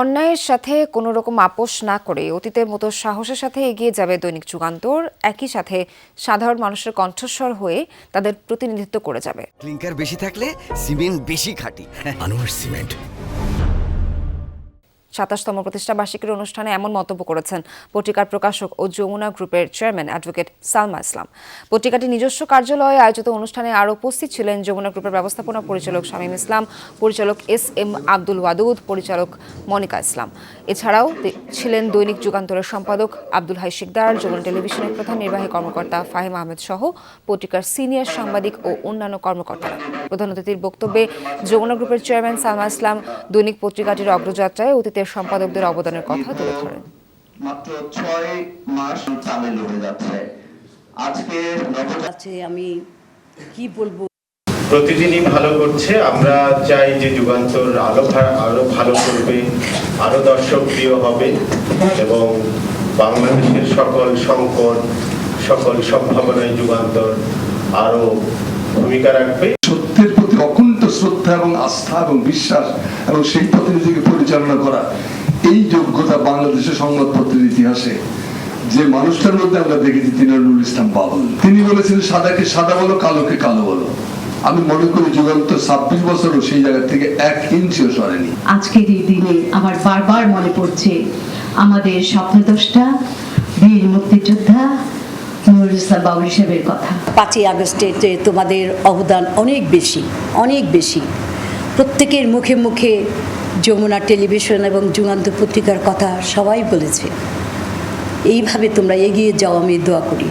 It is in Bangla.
অন্যায়ের সাথে কোনো রকম আপোষ না করে অতীতের মতো সাহসের সাথে এগিয়ে যাবে দৈনিক যুগান্তর একই সাথে সাধারণ মানুষের কণ্ঠস্বর হয়ে তাদের প্রতিনিধিত্ব করে যাবে। ক্লিংকার বেশি থাকলে সিমেন্ট বেশি খাঁটি। আনোয়ার সিমেন্ট। সাতাশতম প্রতিষ্ঠা বার্ষিকীর অনুষ্ঠানে এমন মন্তব্য করেছেন পত্রিকার প্রকাশক ও যমুনা গ্রুপের চেয়ারম্যান অ্যাডভোকেট সালমা ইসলাম। পত্রিকাটি নিজস্ব কার্যালয়ে আয়োজিত অনুষ্ঠানে আরও উপস্থিত ছিলেন যমুনা গ্রুপের ব্যবস্থাপনা পরিচালক শামীম ইসলাম, পরিচালক এস এম আব্দুল ওয়াদুদ, পরিচালক মনিকা ইসলাম। এছাড়াও ছিলেন দৈনিক যুগান্তরের সম্পাদক আব্দুল হাই শিকদার, যমুনা টেলিভিশনের প্রধান নির্বাহী কর্মকর্তা ফাহিম আহমেদ সহ পত্রিকার সিনিয়র সাংবাদিক ও অন্যান্য কর্মকর্তারা। প্রধান অতিথির বক্তব্যে যমুনা গ্রুপের চেয়ারম্যান সালমা ইসলাম দৈনিক পত্রিকাটির অগ্রযাত্রায় অতীতের সম্পাদকদের অবদানের কথা তুলে ধরেন। মাত্র ছয় মাস তামিল হয়ে যাচ্ছে। আজকে আছে আমি কি বলব? প্রতিদিনই ভালো করছে। আমরা চাই যে যুগান্তর আরও আরও ভালো করবে আরও দর্শক প্রিয় হবে এবং বাংলাদেশের সকল সংকট সকল সম্ভাবনায় যুগান্তর আরও ভূমিকা রাখবে। সত্যের প্রতি অকুণ্ঠ শ্রদ্ধা এবং আস্থা এবং বিশ্বাস এবং সেই পথে নিজেকে পরিচালনা করা এই যোগ্যতা বাংলাদেশের সংবাদপত্রের ইতিহাসে। যে মানুষটার মধ্যে আমরা দেখেছি তিনি নুরুল ইসলাম বাবুল। তিনি বলেছিলেন সাদাকে সাদা বলো কালোকে কালো বলো। আমি মনে করি যুগান্ত ছাব্বিশ বছরও সেই জায়গা থেকে এক ইঞ্চিও সরেনি। আজকের এই দিনে আমার বারবার মনে পড়ছে আমাদের স্বপ্নদ্রষ্টা বীর মুক্তিযোদ্ধা নুরুল ইসলাম কথা। পাঁচই আগস্টে তোমাদের অবদান অনেক বেশি অনেক বেশি। প্রত্যেকের মুখে মুখে যমুনা টেলিভিশন এবং যুগান্ত পত্রিকার কথা সবাই বলেছে। এইভাবে তোমরা এগিয়ে যাও, আমি দোয়া করি।